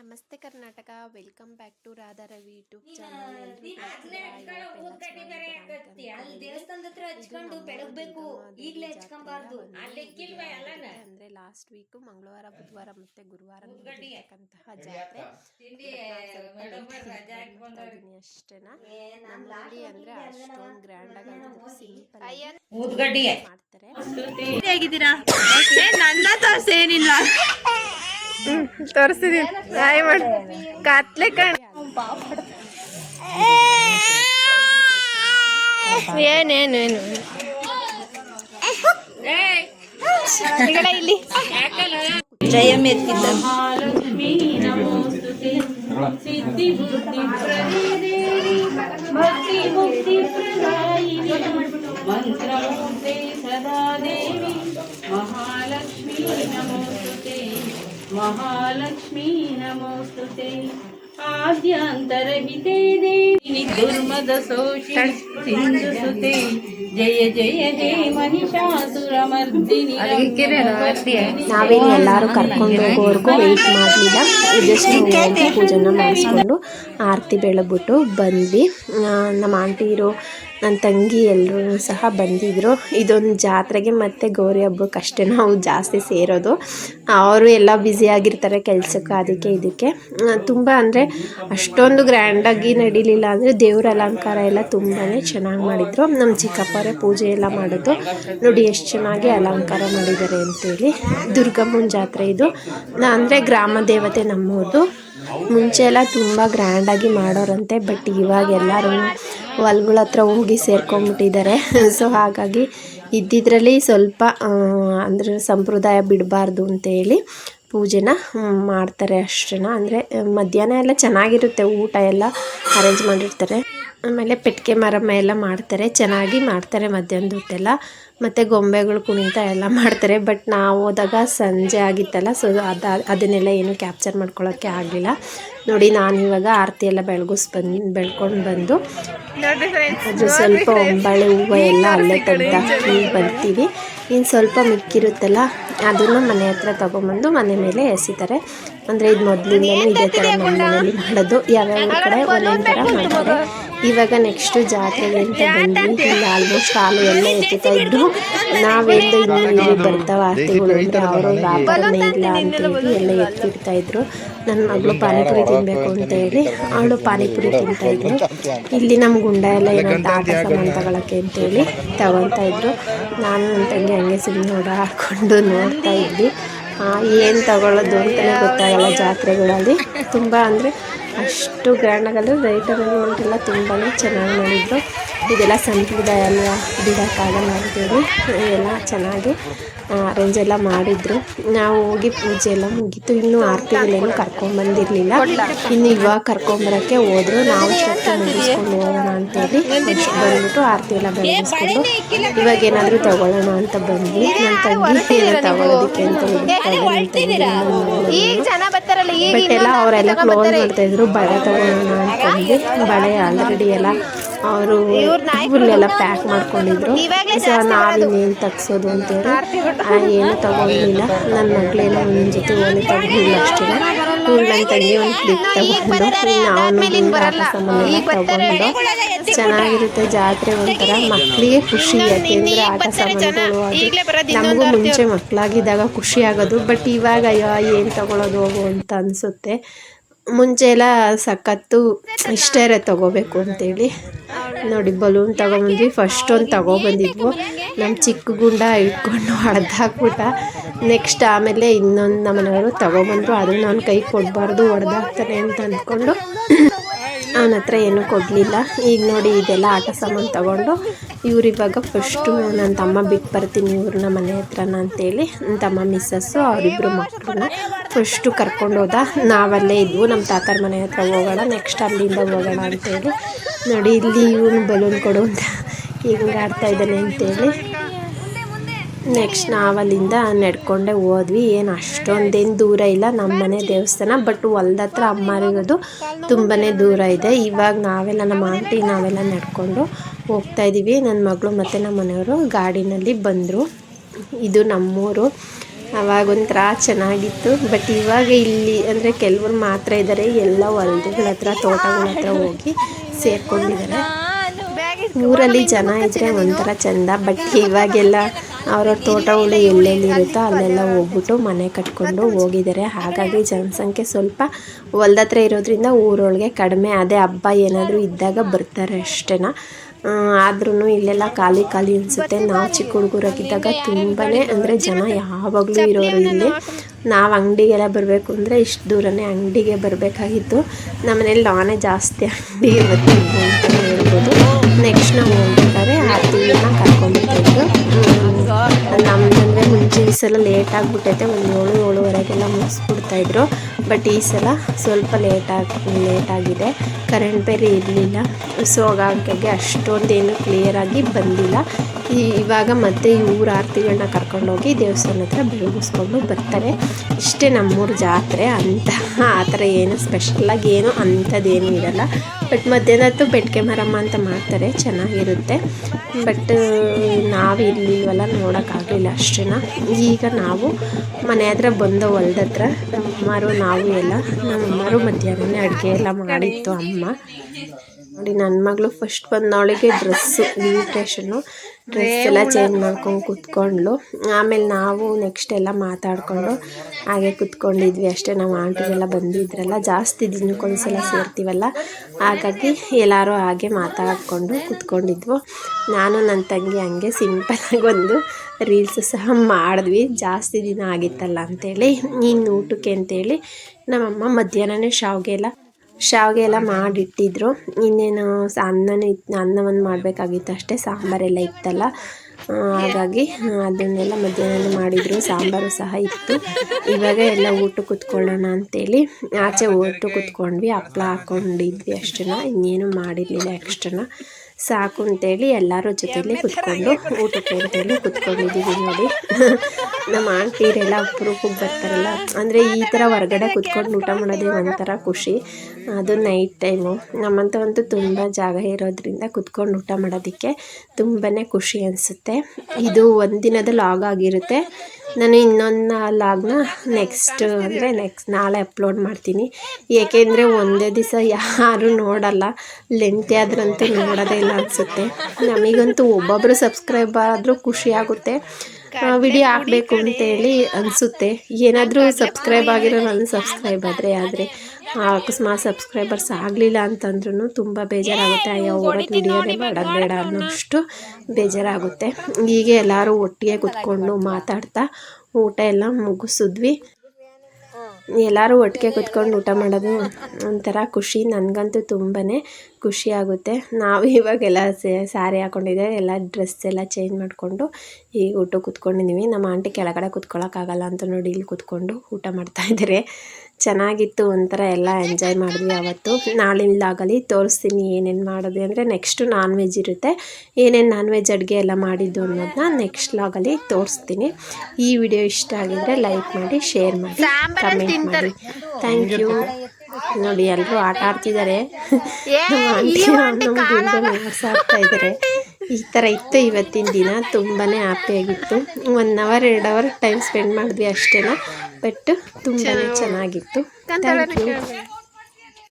ನಮಸ್ತೆ Karnataka. Welcome back to Radha Ravi YouTube channel ಅಂದ್ರೆ last week ಮಂಗಳವಾರ ಬುಧವಾರ ಮತ್ತೆ ಗುರುವಾರ ಜಾತ್ರೆ. ಅಷ್ಟೇನಾ. ನಮ್ಮಲ್ಲಿ ಅಂದ್ರೆ ಅಷ್ಟೊಂದು ಗ್ರ್ಯಾಂಡ್ ಆಗಿ ಸಿಂಪಲ್ ಮಾಡ್ತಾರೆ. ಹೇಗಿದ್ದೀರಾ ನನ್ನ ತೋರ್ಸಿ ಏನಿಲ್ಲ ತೋರಿಸ್ತಿದೀನಿ ಹಾಯ್ ಮಾಡಿ ಕತ್ಲೆ ಕಣ. ಏನೇನು ಏನು ಇಲ್ಲಿ. ಜಯ ಮೆತ್ತಿದ್ದ ಮಂತ್ರಮೂರ್ತೆ ಸದಾ ದೇವಿ ಮಹಾಲಕ್ಷ್ಮೀ. ಮಹಾಲಕ್ಷ್ಮೀ ನಮೋಸ್ತುತೆ. ಆದ್ಯಾಂತರಹಿತೆ ದೇವಿ ದುರ್ಮದ ಸೋಷಿ ಸುತೆ ಜಯ ಜಯ ಹೇ ಮಹಿಷಾಸುರಮರ್ದಿನಿ ನಾವೇನು ಎಲ್ಲರೂ ಕರ್ಕೊಂಡು ಹೋಗೋವರೆಗೂ ವೆಯ್ಟ್ ಮಾಡಲಿಲ್ಲ. ಜಸ್ಟ್ ಪೂಜೆನ ಮಾಡಿಸ್ಕೊಂಡು ಆರತಿ ಬೆಳಗ್ಬಿಟ್ಟು ಬಂದ್ವಿ. ನಮ್ಮ ಆಂಟಿ ಆಂಟಿರು ನನ್ನ ತಂಗಿ ಎಲ್ಲರೂ ಸಹ ಬಂದಿದ್ದರು ಇದೊಂದು ಜಾತ್ರೆಗೆ ಮತ್ತು ಗೌರಿ ಹಬ್ಬಕ್ಕೆ ಅಷ್ಟೇ ನಾವು ಜಾಸ್ತಿ ಸೇರೋದು. ಅವರು ಎಲ್ಲ ಬ್ಯುಸಿ ಆಗಿರ್ತಾರೆ ಕೆಲಸಕ್ಕೆ, ಅದಕ್ಕೆ, ಇದಕ್ಕೆ. ತುಂಬ ಅಂದರೆ ಅಷ್ಟೊಂದು ಗ್ರ್ಯಾಂಡಾಗಿ ನಡೀಲಿಲ್ಲ ಅಂದರೆ ದೇವ್ರ ಅಲಂಕಾರ ಎಲ್ಲ ತುಂಬಾ ಚೆನ್ನಾಗಿ ಮಾಡಿದರು. ನಮ್ಮ ಚಿಕ್ಕಪ್ಪರೇ ಪೂಜೆ ಎಲ್ಲ ಮಾಡೋದು ನೋಡಿ ಎಷ್ಟು ಚೆನ್ನಾಗಿ ಅಲಂಕಾರ ಮಾಡಿದ್ದಾರೆ ಅಂತೇಳಿ. ದುರ್ಗಮ್ಮನ ಜಾತ್ರೆ ಇದು. ಅಂದರೆ ಗ್ರಾಮ ದೇವತೆ ನಮ್ಮದು ಮುಂಚೆ ಎಲ್ಲ ತುಂಬ ಗ್ರ್ಯಾಂಡಾಗಿ ಮಾಡೋರಂತೆ ಬಟ್ ಇವಾಗ ಎಲ್ಲರೂ ಹೊಲ್ಗಳ ಹತ್ರ ಹೋಗಿ ಸೇರ್ಕೊಂಡ್ಬಿಟ್ಟಿದ್ದಾರೆ. ಸೊ ಹಾಗಾಗಿ ಇದ್ದಿದ್ರಲ್ಲಿ ಸ್ವಲ್ಪ ಅಂದರೆ ಸಂಪ್ರದಾಯ ಬಿಡಬಾರ್ದು ಅಂತೇಳಿ ಪೂಜೆನ ಮಾಡ್ತಾರೆ ಅಷ್ಟೇ ಅಂದರೆ ಮಧ್ಯಾಹ್ನ ಎಲ್ಲ ಚೆನ್ನಾಗಿರುತ್ತೆ, ಊಟ ಎಲ್ಲ ಅರೇಂಜ್ ಮಾಡಿರ್ತಾರೆ. ಆಮೇಲೆ ಪೆಟ್ಟಿಗೆ ಮರಮ್ಮ ಎಲ್ಲ ಮಾಡ್ತಾರೆ ಚೆನ್ನಾಗಿ ಮಾಡ್ತಾರೆ ಮಧ್ಯಾಹ್ನದ ಹೊತ್ತೆಲ್ಲ ಮತ್ತು ಗೊಂಬೆಗಳು ಕುಣಿತ ಎಲ್ಲ ಮಾಡ್ತಾರೆ ಬಟ್ ನಾವು ಹೋದಾಗ ಸಂಜೆ ಆಗಿತ್ತಲ್ಲ ಸೊ ಅದು ಅದನ್ನೆಲ್ಲ ಏನು ಕ್ಯಾಪ್ಚರ್ ಮಾಡ್ಕೊಳ್ಳೋಕ್ಕೆ ಆಗಲಿಲ್ಲ. ನೋಡಿ ನಾನು ಇವಾಗ ಆರತಿ ಎಲ್ಲ ಬೆಳಗಿಸ್ ಬಂದು ಬೆಳ್ಕೊಂಡು ಬಂದು ಅದು ಸ್ವಲ್ಪ ಒಂಬಾಳೆ ಹೂವು ಎಲ್ಲ ಅಲ್ಲೇ ತೆಗ್ದಾಕಿ ಬರ್ತೀವಿ ಇನ್ನು ಸ್ವಲ್ಪ ಮಿಕ್ಕಿರುತ್ತಲ್ಲ ಅದನ್ನು ಮನೆ ಹತ್ರ ತೊಗೊಂಬಂದು ಮನೆ ಮೇಲೆ ಎಸಿತಾರೆ. ಅಂದರೆ ಇದು ಮೊದಲಿಂದನೂ ಇದೇ ಥರ ನಮ್ಮ ಮನೆಯಲ್ಲಿ ಮಾಡೋದು. ಯಾವ್ಯಾವ ಕಡೆ ಒಂದೊಂದು ಥರ ಮಾಡ್ತಾರೆ. ಇವಾಗ ನೆಕ್ಸ್ಟು ಜಾತ್ರೆಗೆ ಅಂತ ಬಂದ್ವಿ. ಇಲ್ಲಿ ಆಲ್ಮೋಸ್ಟ್ ಹಾಲು ಎಲ್ಲ ಎತ್ತುತ್ತಾ ಇದ್ರು. ನಾವೆಂದು ಇನ್ನೂ ಇಲ್ಲಿ ಬರ್ತಾವ ಆರ್ತಿಗಳು ಅಂದರೆ ಅವರು ವ್ಯಾಪಾರನೇ ಇಲ್ಲ ಅಂತೇಳಿ ಎಲ್ಲ ಎತ್ತಿಡ್ತಾ ಇದ್ರು. ನನ್ನ ಮಗಳು ಪಾನಿಪುರಿ ತಿನ್ಬೇಕು ಅಂತ ಹೇಳಿ ಅವಳು ಪಾನಿಪುರಿ ತಿಂತಾ ಇದ್ರು. ಇಲ್ಲಿ ನಮ್ಮ ಗುಂಡ ಎಲ್ಲ ಏನಂತ ಆಟ ಸಾಮಾನು ತಗೊಳಕ್ಕೆ ಅಂತೇಳಿ ತಗೊತಾ ಇದ್ರು. ನಾನು ನನ್ನ ತಂಗಿ ಹಂಗೆ ಸುಮ್ಮನೆ ಹಾಕೊಂಡು ನೋಡ್ತಾ ಇದ್ವಿ. ಏನು ತಗೊಳ್ಳೋದು ಅಂತಲೇ ಗೊತ್ತಾಗಲ್ಲ ಜಾತ್ರೆಗಳಲ್ಲಿ. ತುಂಬ ಅಂದರೆ ಅಷ್ಟು ಗ್ರ್ಯಾಂಡಾಗಲ್ಲ ರೈಟರ್ ಎಲ್ಲ ತುಂಬಾ ಚೆನ್ನಾಗಿ ಮಾಡಿದ್ರು ಇದೆಲ್ಲ ಸಂಪ್ರದಾಯ ಅಲ್ವಾ ಬಿಡೋಕ್ಕಾಗಲ್ಲ ಅಂತೇಳಿ ಎಲ್ಲ ಚೆನ್ನಾಗಿ ಅರೇಂಜ್ ಎಲ್ಲ ಮಾಡಿದ್ರು. ನಾವು ಹೋಗಿ ಪೂಜೆ ಎಲ್ಲ ಮುಗೀತು. ಇನ್ನೂ ಆರತಿಗಳೇನು ಕರ್ಕೊಂಬಂದಿರಲಿಲ್ಲ ಇನ್ನು ಇವಾಗ ಕರ್ಕೊಂಬರೋಕ್ಕೆ ಹೋದ್ರು. ನಾವು ಅಷ್ಟೊತ್ತು ಮುಗಿಸ್ಕೊಂಡು ಹೋಗೋಣ ಅಂತೇಳಿ ಬಂದ್ಬಿಟ್ಟು ಆರತಿ ಎಲ್ಲ ಬೆಳೆಸ್ಕೊಂಡು ಇವಾಗ ಏನಾದರೂ ತಗೊಳ್ಳೋಣ ಅಂತ ಬಂದ್ವಿ. ನನ್ನ ತಂಗಿ ಏನೋ ತಗೊಳ್ಳೋದಕ್ಕೆ ಅಂತ ಬಟ್ ಎಲ್ಲ ಅವರೆಲ್ಲ ಕ್ಲೋಸ್ ಮಾಡ್ತಾಯಿದ್ರು ಬಳೆ ತಗೊಳ್ಳೋಣ ಅಂತಂದು ಬಳೆ ಆಲ್ರೆಡಿ ಎಲ್ಲ ಅವರು ಫುಲ್ಲೆಲ್ಲ ಪ್ಯಾಕ್ ಮಾಡ್ಕೊಂಡಿದ್ರು. ಸೊ ನಾವಿನ್ನೇನು ತಗ್ಸೋದು ಅಂತೇಳಿ ಏನು ತಗೊಂಡಿಲ್ಲ. ನನ್ನ ಮಕ್ಕಳೆಲ್ಲ ಒಂದು ಜೊತೆ ಓಣಿ ತಗೊಂಡಿಲ್ಲ ಅಷ್ಟೇ ನನ್ನ ತಂಗಿ ಒಂದು ಕ್ಲಿಪ್ ತಗೊಂಡು ನಾನು ಆಟ ತಗೊಂಡು ಚೆನ್ನಾಗಿರುತ್ತೆ ಜಾತ್ರೆ ಒಂಥರ. ಮಕ್ಕಳಿಗೆ ಖುಷಿ ಯಾಕೆಂದ್ರೆ ಆಟ ಸಾಮಾನುಗಳು ಅದು ನಮಗೂ ಮುಂಚೆ ಮಕ್ಕಳಾಗಿದ್ದಾಗ ಖುಷಿ ಆಗೋದು ಬಟ್ ಇವಾಗ ಅಯ್ಯೋ ಏನು ತಗೊಳ್ಳೋದು ಹೋಗು ಅಂತ ಅನಿಸುತ್ತೆ. ಮುಂಚೆ ಎಲ್ಲ ಸಖತ್ತು ಇಷ್ಟೇ ತಗೋಬೇಕು ಅಂತೇಳಿ. ನೋಡಿ, ಬಲೂನ್ ತಗೊಬಂದ್ವಿ. ಫಸ್ಟ್ ಒಂದು ತಗೊಬಂದಿದ್ವು. ನಮ್ಮ ಚಿಕ್ಕ ಗುಂಡ ಇಟ್ಕೊಂಡು ಹೊಡೆದಾಕ್ಬಿಟ್ಟ. ನೆಕ್ಸ್ಟ್ ಆಮೇಲೆ ಇನ್ನೊಂದು ನಮ್ಮನೆಯವರು ತಗೊಬಂದ್ರು. ಅದನ್ನು ಅವ್ನ ಕೈ ಕೊಡಬಾರ್ದು ಹೊಡೆದಾಕ್ತಾನೆ ಅಂತ ಅಂದ್ಕೊಂಡು ಅವನ ಹತ್ರ ಏನೂ ಕೊಡಲಿಲ್ಲ. ಈಗ ನೋಡಿ, ಇದೆಲ್ಲ ಆಟ ಸಾಮಾನು ತಗೊಂಡು ಇವ್ರು ಇವಾಗ ಫಸ್ಟು ನನ್ನ ತಮ್ಮ ಬಿಟ್ಟು ಬರ್ತೀನಿ ಇವ್ರನ್ನ ಮನೆ ಹತ್ರನ ಅಂತೇಳಿ. ನನ್ನ ತಮ್ಮ ಮಿಸ್ಸಸ್ಸು ಅವರಿಬ್ಬರು ಮಕ್ಕಳನ್ನ ಫಸ್ಟು ಕರ್ಕೊಂಡು ಹೋದ. ನಾವಲ್ಲೇ ಇದ್ವು ನಮ್ಮ ತಾತರ ಮನೆ ಹತ್ರ ಹೋಗೋಣ ನೆಕ್ಸ್ಟ್ ಅಲ್ಲಿಂದ ಹೋಗೋಣ ಅಂತೇಳಿ. ನೋಡಿ, ಇಲ್ಲಿ ಇವನು ಬಲೂನ್ ಕೊಡು ಅಂತ ಈಗ ಆಡ್ತಾ ಇದ್ದಾನೆ ಅಂತೇಳಿ. ನೆಕ್ಸ್ಟ್ ನಾವಲ್ಲಿಂದ ನಡ್ಕೊಂಡೆ ಹೋದ್ವಿ. ಏನು ಅಷ್ಟೊಂದೇನು ದೂರ ಇಲ್ಲ ನಮ್ಮ ಮನೆ ದೇವಸ್ಥಾನ ಬಟ್ ಹೊಲ್ದ ಹತ್ರ ಅಮ್ಮರಿಗೋದು ತುಂಬಾ ದೂರ ಇದೆ. ಇವಾಗ ನಾವೆಲ್ಲ ನಮ್ಮ ಆಂಟಿ ನಾವೆಲ್ಲ ನಡ್ಕೊಂಡು ಹೋಗ್ತಾ ಇದ್ದೀವಿ ನನ್ನ ಮಗಳು ಮತ್ತು ನಮ್ಮ ಮನೆಯವರು ಗಾಡಿನಲ್ಲಿ ಬಂದರು. ಇದು ನಮ್ಮೂರು. ಅವಾಗ ಒಂಥರ ಚೆನ್ನಾಗಿತ್ತು ಬಟ್ ಇವಾಗ ಇಲ್ಲಿ ಅಂದರೆ ಕೆಲವರು ಮಾತ್ರ ಇದ್ದಾರೆ ಎಲ್ಲ ಹೊಲದಗಳ ಹತ್ರ, ತೋಟಗಳ ಹತ್ರ ಹೋಗಿ ಸೇರ್ಕೊಂಡಿದ್ದಾರೆ ಊರಲ್ಲಿ ಜನ ಇದ್ದರೆ ಒಂಥರ ಚಂದ ಬಟ್ ಇವಾಗೆಲ್ಲ ಅವ್ರವ್ರ ತೋಟಗಳು ಎಲ್ಲೆಲ್ಲಿ ಇರುತ್ತೋ ಅಲ್ಲೆಲ್ಲ ಹೋಗ್ಬಿಟ್ಟು ಮನೆ ಕಟ್ಕೊಂಡು ಹೋಗಿದ್ದಾರೆ ಹಾಗಾಗಿ ಜನಸಂಖ್ಯೆ ಸ್ವಲ್ಪ ಹೊಲ್ದತ್ರ ಇರೋದ್ರಿಂದ ಊರೊಳಗೆ ಕಡಿಮೆ. ಅದೇ ಹಬ್ಬ ಏನಾದರೂ ಇದ್ದಾಗ ಬರ್ತಾರೆ ಅಷ್ಟೇನ. ಆದ್ರೂ ಇಲ್ಲೆಲ್ಲ ಖಾಲಿ ಖಾಲಿ ಅನಿಸುತ್ತೆ. ನಾವು ಚಿಕ್ಕ ಹುಡುಗರಾಗಿದ್ದಾಗ ತುಂಬಾ ಅಂದರೆ ಜನ ಯಾವಾಗಲೂ ಇರೋರು ಇಲ್ಲಿ. ನಾವು ಅಂಗಡಿಗೆಲ್ಲ ಬರಬೇಕು ಅಂದರೆ ಇಷ್ಟು ದೂರನೇ ಅಂಗಡಿಗೆ ಬರಬೇಕಾಗಿತ್ತು. ನಮ್ಮನೇಲಿ ನಾನೇ ಜಾಸ್ತಿ ಅಂಗಡಿಗೆ ಬರ್ತಿದ್ದೆ ನೆಕ್ಸ್ಟ್ ಹೇಳ್ಬೋದು. ನೆಕ್ಸ್ಟ್ ನಾವು ಹೋಗ್ಬೇಕಾದ್ರೆ ಆರ್ತಿಗಳನ್ನ ನಮ್ಮ ಅಂದರೆ ಮುಂಚೆ ಈ ಸಲ ಲೇಟ್ ಆಗಿಬಿಟ್ಟೈತೆ. ಒಂದು ಏಳು ಏಳುವರೆಗೆಲ್ಲ ಮುಗಿಸ್ಬಿಡ್ತಾಯಿದ್ರು ಬಟ್ ಈ ಸಲ ಸ್ವಲ್ಪ ಲೇಟಾಗಿ ಲೇಟಾಗಿದೆ ಕರೆಂಟ್ ಬೇರೆ ಇರಲಿಲ್ಲ. ಸೊ ಹಾಗಾಗಿ ಅಷ್ಟೊಂದೇನು ಕ್ಲಿಯರಾಗಿ ಬಂದಿಲ್ಲ. ಇವಾಗ ಮತ್ತೆ ಇವ್ರ ಆರತಿಗಳನ್ನ ಕರ್ಕೊಂಡೋಗಿ ದೇವಸ್ಥಾನ ಹತ್ರ ಬೆಳಗಿಸ್ಕೊಂಡು ಬರ್ತಾರೆ. ಇಷ್ಟೇ ನಮ್ಮೂರು ಜಾತ್ರೆ ಅಂತ. ಆ ಥರ ಏನು ಸ್ಪೆಷಲಾಗಿ ಏನು ಅಂಥದ್ದೇನು ಇರಲ್ಲ. ಬಟ್ ಮಧ್ಯಾಹ್ನ ಹೊತ್ತು ಬೆಟ್ಕೆ ಮರಮ್ಮ ಅಂತ ಮಾಡ್ತಾರೆ. ಚೆನ್ನಾಗಿರುತ್ತೆ. ಬಟ್ ನಾವು ಇಲ್ಲಿವಲ್ಲ ನೋಡೋಕ್ಕಾಗಲಿಲ್ಲ ಅಷ್ಟೇನ ಈಗ ನಾವು ಮನೆ ಹತ್ರ ಬಂದು ಹೊಲ್ದ ಹತ್ರ ನಮ್ಮಮ್ಮರು ನಾವು ಎಲ್ಲ ನಮ್ಮಮ್ಮರು ಮಧ್ಯಾಹ್ನನೇ ಅಡುಗೆ ಎಲ್ಲ ಮಾಡಿತ್ತು ಅಮ್ಮ. ನೋಡಿ ನನ್ನ ಮಗಳು ಫಸ್ಟ್ ಬಂದವಳಿಗೆ ಡ್ರೆಸ್ಸು ಇನ್ವಿಟೇಷನ್ನು ಡ್ರೆಸ್ ಎಲ್ಲ ಚೇಂಜ್ ಮಾಡ್ಕೊಂಡು ಕೂತ್ಕೊಂಡ್ಳು. ಆಮೇಲೆ ನಾವು ನೆಕ್ಸ್ಟ್ ಎಲ್ಲ ಮಾತಾಡಿಕೊಂಡು ಹಾಗೆ ಕುತ್ಕೊಂಡಿದ್ವಿ. ಅಷ್ಟೇ ನಾವು ಆಂಟಿಗೆಲ್ಲ ಬಂದಿದ್ರಲ್ಲ, ಜಾಸ್ತಿ ದಿನಕ್ಕೊಂದ್ಸಲ ಸೇರ್ತೀವಲ್ಲ. ಹಾಗಾಗಿ ಎಲ್ಲರೂ ಹಾಗೆ ಮಾತಾಡಿಕೊಂಡು ಕುತ್ಕೊಂಡಿದ್ವು. ನಾನು ನನ್ನ ತಂಗಿ ಹಂಗೆ ಸಿಂಪಲಾಗಿ ಒಂದು ರೀಲ್ಸ್ ಸಹ ಮಾಡಿದ್ವಿ. ಜಾಸ್ತಿ ದಿನ ಆಗಿತ್ತಲ್ಲ ಅಂತೇಳಿ ಇನ್ನು ಊಟಕ್ಕೆ ಅಂತೇಳಿ ನಮ್ಮಮ್ಮ ಮಧ್ಯಾಹ್ನನೇ ಶಾವಿಗೆ ಎಲ್ಲ ಶಾವಿಗೆ ಎಲ್ಲ ಮಾಡಿಟ್ಟಿದ್ರು. ಇನ್ನೇನು ಅನ್ನನೂ ಇತ್ತು ಅನ್ನವನ್ನು ಮಾಡಬೇಕಾಗಿತ್ತು ಅಷ್ಟೇ, ಸಾಂಬಾರೆಲ್ಲ ಇತ್ತಲ್ಲ. ಹಾಗಾಗಿ ಅದನ್ನೆಲ್ಲ ಮಧ್ಯಾಹ್ನ ಮಾಡಿದರು, ಸಾಂಬಾರು ಸಹ ಇತ್ತು. ಇವಾಗ ಎಲ್ಲ ಊಟ ಕೂತ್ಕೊಳ್ಳೋಣ ಅಂತೇಳಿ ಆಚೆ ಊಟ ಕೂತ್ಕೊಂಡ್ವಿ, ಹಪ್ಳ ಹಾಕ್ಕೊಂಡಿದ್ವಿ ಅಷ್ಟನ್ನ ಇನ್ನೇನು ಮಾಡಿರಲಿಲ್ಲ ಎಕ್ಸ್ಟ್ರನ ಸಾಕು ಅಂತೇಳಿ ಎಲ್ಲರ ಜೊತೆಯಲ್ಲಿ ಕುತ್ಕೊಂಡು ಊಟಕ್ಕೆ ಅಂತೇಳಿ ಕುತ್ಕೊಂಡಿದ್ದೀವಿ ನೋಡಿ. ನಮ್ಮ ಆಂಟಿರೆಲ್ಲ ಅಪ್ರೂಪಕ್ಕೆ ಬರ್ತಾರಲ್ಲ ಅಂದರೆ ಈ ಥರ ಹೊರಗಡೆ ಕುತ್ಕೊಂಡು ಊಟ ಮಾಡೋದೇ ಒಂಥರ ಖುಷಿ. ಅದು ನೈಟ್ ಟೈಮು ನಮ್ಮಂಥವಂತೂ ತುಂಬ ಜಾಗ ಇರೋದ್ರಿಂದ ಕುತ್ಕೊಂಡು ಊಟ ಮಾಡೋದಕ್ಕೆ ತುಂಬಾ ಖುಷಿ ಅನಿಸುತ್ತೆ. ಇದು ಒಂದಿನದ ಲಾಗ್ ಆಗಿರುತ್ತೆ. ನಾನು ಇನ್ನೊಂದು ಲಾಗ್ನ ನೆಕ್ಸ್ಟ್ ಅಂದರೆ ನೆಕ್ಸ್ಟ್ ನಾಳೆ ಅಪ್ಲೋಡ್ ಮಾಡ್ತೀನಿ. ಏಕೆಂದರೆ ಒಂದೇ ದಿವಸ ಯಾರು ನೋಡಲ್ಲ. ಲೆಂತಿ ಆದ್ರಂತೂ ನೋಡೋದೇ ಇಲ್ಲ ಅನಿಸುತ್ತೆ. ನಮಗಂತೂ ಒಬ್ಬೊಬ್ಬರು ಸಬ್ಸ್ಕ್ರೈಬ್ ಆದರೂ ಖುಷಿ ಆಗುತ್ತೆ. ವಿಡಿಯೋ ಹಾಕಬೇಕು ಅಂತೇಳಿ ಅನಿಸುತ್ತೆ. ಏನಾದರೂ ಸಬ್ಸ್ಕ್ರೈಬ್ ಆಗಿರೋ ನನ್ನ ಸಬ್ಸ್ಕ್ರೈಬ್ ಆದರೆ ಆದರೆ ಅಕಸ್ಮಾತ್ ಸಬ್ಸ್ಕ್ರೈಬರ್ಸ್ ಆಗಲಿಲ್ಲ ಅಂತಂದ್ರೂ ತುಂಬ ಬೇಜಾರಾಗುತ್ತೆ. ಅಯ್ಯೋ ಹೋಗೋದು ವಿಡಿಯೋನೇ ಮಾಡೋದು ಬೇಡ ಅನ್ನೋಷ್ಟು ಬೇಜಾರಾಗುತ್ತೆ. ಹೀಗೆ ಎಲ್ಲರೂ ಒಟ್ಟಿಗೆ ಕುತ್ಕೊಂಡು ಮಾತಾಡ್ತಾ ಊಟ ಎಲ್ಲ ಮುಗಿಸಿದ್ವಿ. ಎಲ್ಲರೂ ಒಟ್ಟಿಗೆ ಕುತ್ಕೊಂಡು ಊಟ ಮಾಡೋದು ಒಂಥರ ಖುಷಿ. ನನಗಂತೂ ತುಂಬಾ ಖುಷಿ ಆಗುತ್ತೆ. ನಾವು ಇವಾಗೆಲ್ಲ ಸ್ಯಾರಿ ಹಾಕ್ಕೊಂಡಿದ್ದೆ ಎಲ್ಲ ಡ್ರೆಸ್ ಎಲ್ಲ ಚೇಂಜ್ ಮಾಡಿಕೊಂಡು ಈಗ ಊಟ ಕುತ್ಕೊಂಡಿದ್ದೀವಿ ನಮ್ಮ ಆಂಟಿ ಕೆಳಗಡೆ ಕುತ್ಕೊಳ್ಳೋಕ್ಕಾಗಲ್ಲ ಅಂತ ನೋಡಿ ಇಲ್ಲಿ ಕೂತ್ಕೊಂಡು ಊಟ ಮಾಡ್ತಾಯಿದ್ದಾರೆ ಚೆನ್ನಾಗಿತ್ತು ಒಂಥರ ಎಲ್ಲ ಎಂಜಾಯ್ ಮಾಡಿದ್ವಿ ಅವತ್ತು. ನಾಳಿಂದಾಗಲಿ ತೋರಿಸ್ತೀನಿ ಏನೇನು ಮಾಡಿದ್ವಿ ಅಂದರೆ ನೆಕ್ಸ್ಟು ನಾನ್ ವೆಜ್ ಇರುತ್ತೆ. ಏನೇನು ನಾನ್ ವೆಜ್ ಅಡುಗೆ ಎಲ್ಲ ಮಾಡಿದ್ದು ಅನ್ನೋದನ್ನ ನೆಕ್ಸ್ಟ್ ಲಾಗಲ್ಲಿ ತೋರಿಸ್ತೀನಿ. ಈ ವಿಡಿಯೋ ಇಷ್ಟ ಆಗಿದ್ರೆ ಲೈಕ್ ಮಾಡಿ ಶೇರ್ ಮಾಡಿ ಕಮೆಂಟ್ ಮಾಡಿ. ಥ್ಯಾಂಕ್ ಯು ನೋಡಿ ಎಲ್ಲರೂ ಆಟ ಆಡ್ತಿದ್ದಾರೆ. ಇದ್ದಾರೆ ಈ ಥರ ಇತ್ತು ಇವತ್ತಿನ ದಿನ ತುಂಬಾ ಹ್ಯಾಪಿಯಾಗಿತ್ತು ಒನ್ ಅವರ್ ಎರಡು ಅವರ್ ಟೈಮ್ ಸ್ಪೆಂಡ್ ಮಾಡಿದ್ವಿ ಅಷ್ಟೇನ. ಬಟ್ ತುಂಬಾ ಚೆನ್ನಾಗಿತ್ತು. Thank you